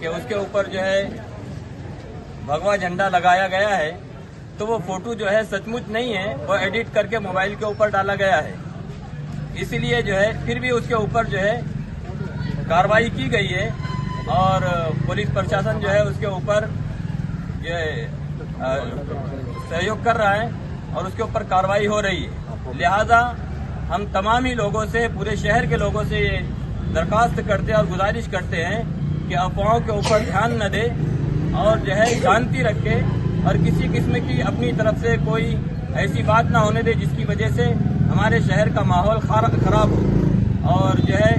कि उसके ऊपर जो है भगवा झंडा लगाया गया है तो वो फ़ोटो जो है सचमुच नहीं है वो एडिट करके मोबाइल के ऊपर डाला गया है। इसीलिए जो है फिर भी उसके ऊपर जो है कार्रवाई की गई है और पुलिस प्रशासन जो है उसके ऊपर अ, सहयोग कर रहा है और उसके ऊपर कार्रवाई हो रही है। लिहाजा हम तमाम ही लोगों से पूरे शहर के लोगों से ये दरखास्त करते हैं और गुजारिश करते हैं कि अफवाहों के ऊपर ध्यान न दे और जो है शांति रखे और किसी किस्म की अपनी तरफ़ से कोई ऐसी बात ना होने दे जिसकी वजह से हमारे शहर का माहौल खराब हो। और जो है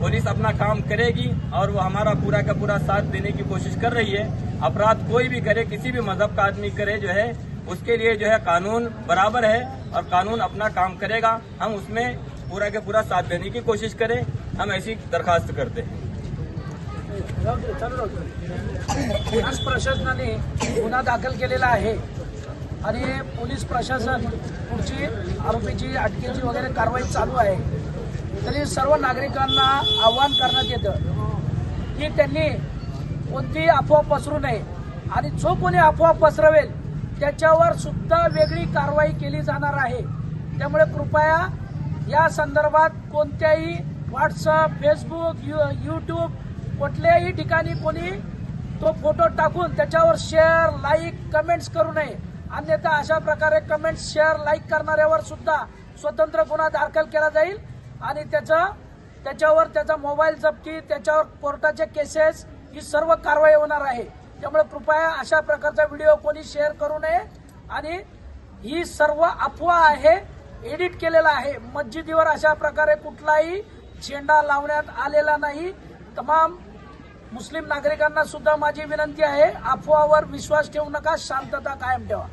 पुलिस अपना काम करेगी और वो हमारा पूरा का पूरा साथ देने की कोशिश कर रही है। अपराध कोई भी करे, किसी भी मज़हब का आदमी करे, जो है उसके लिए जो है कानून बराबर है और कानून अपना काम करेगा। हम उसमें पूरा के पूरा साथ देने की कोशिश करें। हम ऐसी दरखास्त करते हैं। पोलीस प्रशासनाने गुन्हा दाखल केलेला आहे. आणि पोलीस प्रशासन पुढची आरोपीची अटकेची वगैरे कारवाई चालू आहे. तरी सर्व नागरिकांना आवाहन करण्यात येतं की त्यांनी कोणतीही अफवा पसरू नये. आणि जो कोणी अफवा पसरवेल त्याच्यावर सुद्धा वेगळी कारवाई केली जाणार आहे. त्यामुळे कृपया या संदर्भात कोणत्याही व्हॉट्सअप फेसबुक यू यूट्यूब कुठल्याही ठिकाणी कोणी तो फोटो टाकून त्याच्यावर शेअर लाईक कमेंट्स करू नये. अन्यथा अशा प्रकारे कमेंट्स शेअर लाईक करणाऱ्यावर सुद्धा स्वतंत्र गुन्हा दाखल केला जाईल. आणि त्याचं त्याच्यावर त्याचा मोबाईल जप्ती त्याच्यावर कोर्टाचे केसेस ही सर्व कारवाई होणार आहे. त्यामुळे कृपया अशा प्रकारचा व्हिडिओ कोणी शेअर करू नये. आणि ही सर्व अफवा आहे एडिट केलेला आहे. मस्जिदीवर अशा प्रकारे कुठलाही झेंडा लावण्यात आलेला नाही. तमाम मुस्लिम नागरिकांना सुद्धा माझी विनंती आहे अफवावर विश्वास ठेवू नका शांतता कायम ठेवा.